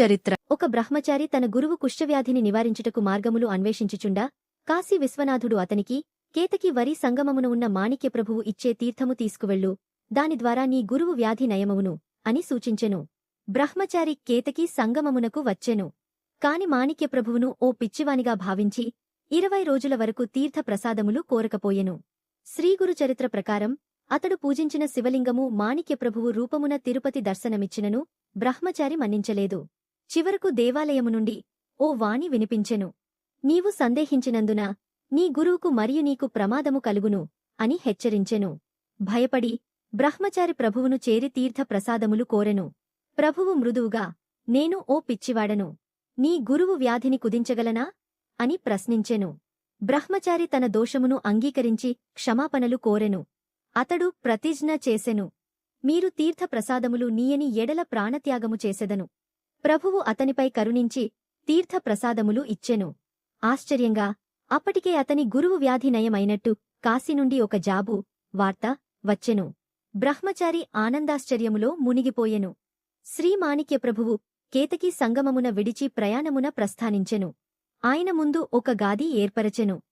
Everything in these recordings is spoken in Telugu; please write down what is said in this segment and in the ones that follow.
చరిత్ర. ఒక బ్రహ్మచారి తన గురువు కుష్ఠవ్యాధిని నివారించుటకు మార్గములు అన్వేషించుచుండా కాశీ విశ్వనాథుడు అతనికి కేతకి వరి సంగమమున ఉన్న మాణిక్యప్రభువు ఇచ్చే తీర్థము తీసుకువెళ్ళు దాని ద్వారా నీ గురువు వ్యాధి నయమవును అని సూచించెను. బ్రహ్మచారి కేతకి సంగమమునకు వచ్చెను. కాని మాణిక్యప్రభువును ఓ పిచ్చివానిగా భావించి ఇరవై రోజుల వరకు తీర్థప్రసాదములు కోరకపోయెను. శ్రీగురు చరిత్ర ప్రకారం అతడు పూజించిన శివలింగము మాణిక్యప్రభువు రూపమున తిరుపతి దర్శనమిచ్చినను బ్రహ్మచారి మన్నించలేదు. చివరకు దేవాలయము నుండి ఓ వాణి వినిపించెను. నీవు సందేహించినందున నీ గురువుకు మరియు నీకు ప్రమాదము కలుగును అని హెచ్చరించెను. భయపడి బ్రహ్మచారి ప్రభువును చేరి తీర్థ ప్రసాదములు కోరెను. ప్రభువు మృదువుగా నేను ఓ పిచ్చివాడను. నీ గురువు వ్యాధిని కుదించగలనా? అని ప్రశ్నించెను. బ్రహ్మచారి తన దోషమును అంగీకరించి క్షమాపణలు కోరెను. అతడు ప్రతిజ్ఞ చేసెను. మీరు తీర్థప్రసాదములు నీయని ఎడల ప్రాణత్యాగము చేసెదను. ప్రభువు అతనిపై కరుణించి తీర్థప్రసాదములు ఇచ్చెను. ఆశ్చర్యంగా అప్పటికే అతని గురువు వ్యాధి నయమైనట్టు కాశీ నుండి ఒక జాబు వార్త వచ్చెను. బ్రహ్మచారి ఆనందాశ్చర్యములో మునిగిపోయెను. శ్రీమాణిక్యప్రభువు కేతకీ సంగమమున విడిచి ప్రయాణమున ప్రస్థానించెను. ఆయన ముందు ఒక గాది ఏర్పరచెను.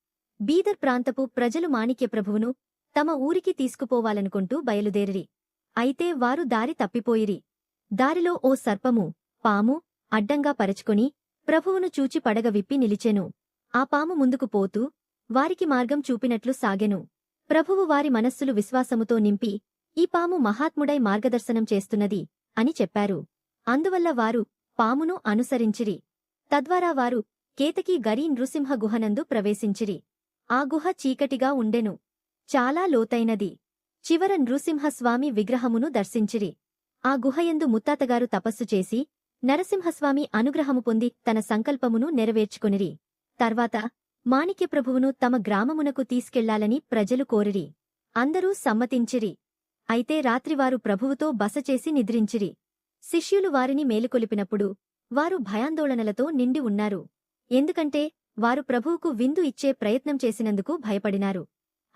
బీదర్ ప్రాంతపు ప్రజలు మాణిక్యప్రభువును తమ ఊరికి తీసుకుపోవాలనుకుంటూ బయలుదేరిరి. అయితే వారు దారి తప్పిపోయిరి. దారిలో ఓ సర్పము పాము అడ్డంగా పరచుకొని ప్రభువును చూచి పడగ విప్పి నిలిచెను. ఆ పాము ముందుకు పోతూ వారికి మార్గం చూపినట్లు సాగెను. ప్రభువు వారి మనస్సులు విశ్వాసముతో నింపి ఈ పాము మహాత్ముడై మార్గదర్శనం చేస్తున్నది అని చెప్పారు. అందువల్ల వారు పామును అనుసరించిరి. తద్వారా వారు కేతకి గరీ నృసింహ గుహనందు ప్రవేశించిరి. ఆ గుహ చీకటిగా ఉండెను. చాలా లోతైనది. చివర నృసింహస్వామి విగ్రహమును దర్శించిరి. ఆ గుహయందు ముత్తాతగారు తపస్సు చేసి నరసింహస్వామి అనుగ్రహము పొంది తన సంకల్పమును నెరవేర్చుకొనిరి. తర్వాత మాణిక్యప్రభువును తమ గ్రామమునకు తీసుకెళ్ళాలని ప్రజలు కోరిరి. అందరూ సమ్మతించిరి. అయితే రాత్రివారు ప్రభువుతో బసచేసి నిద్రించిరి. శిష్యులు వారిని మేలుకొలిపినప్పుడు వారు భయాందోళనలతో నిండి ఉన్నారు. ఎందుకంటే వారు ప్రభువుకు విందు ఇచ్చే ప్రయత్నం చేసినందుకు భయపడినారు.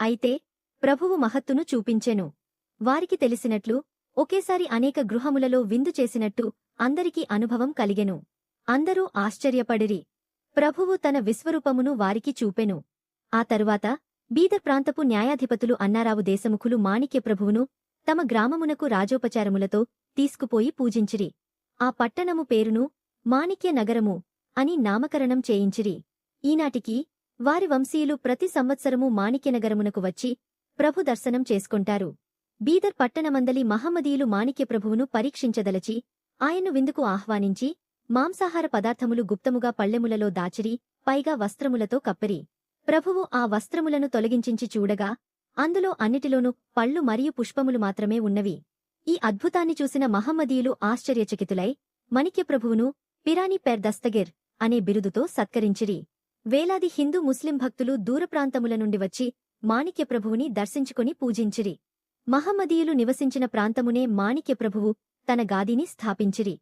అయితే ప్రభువు మహత్తును చూపించెను. వారికి తెలిసినట్లు ఒకేసారి అనేక గృహములలో విందు చేసినట్టు అందరికీ అనుభవం కలిగెను. అందరూ ఆశ్చర్యపడిరి. ప్రభువు తన విశ్వరూపమును వారికి చూపెను. ఆ తరువాత బీదర్ ప్రాంతపు న్యాయాధిపతులు అన్నారావు దేశముఖులు మాణిక్యప్రభువును తమ గ్రామమునకు రాజోపచారములతో తీసుకుపోయి పూజించిరి. ఆ పట్టణము పేరును మాణిక్య నగరము అని నామకరణం చేయించిరి. ఈనాటికి వారి వంశీయులు ప్రతి సంవత్సరము మాణిక్యనగరమునకు వచ్చి ప్రభు దర్శనం చేసుకుంటారు. బీదర్ పట్టణమందలి మహమ్మదీయులు మాణిక్యప్రభువును పరీక్షించదలచి ఆయన్ను విందుకు ఆహ్వానించి మాంసాహార పదార్థములు గుప్తముగా పళ్ళెములలో దాచిరి పైగా వస్త్రములతో కప్పిరి. ప్రభువు ఆ వస్త్రములను తొలగించించి చూడగా అందులో అన్నిటిలోనూ పళ్ళు మరియు పుష్పములు మాత్రమే ఉన్నవి. ఈ అద్భుతాన్ని చూసిన మహమ్మదీయులు ఆశ్చర్యచకితులై మణిక్యప్రభువును పిరాని పెర్ దస్తగిర్ అనే బిరుదుతో సత్కరించిరి. వేలాది హిందూ ముస్లిం భక్తులు దూరప్రాంతముల నుండి వచ్చి మాణిక్యప్రభువుని దర్శించుకుని పూజించిరి. మహమ్మదీయులు నివసించిన ప్రాంతమునే మాణిక్యప్రభువు తన గాదిని స్థాపించిరి.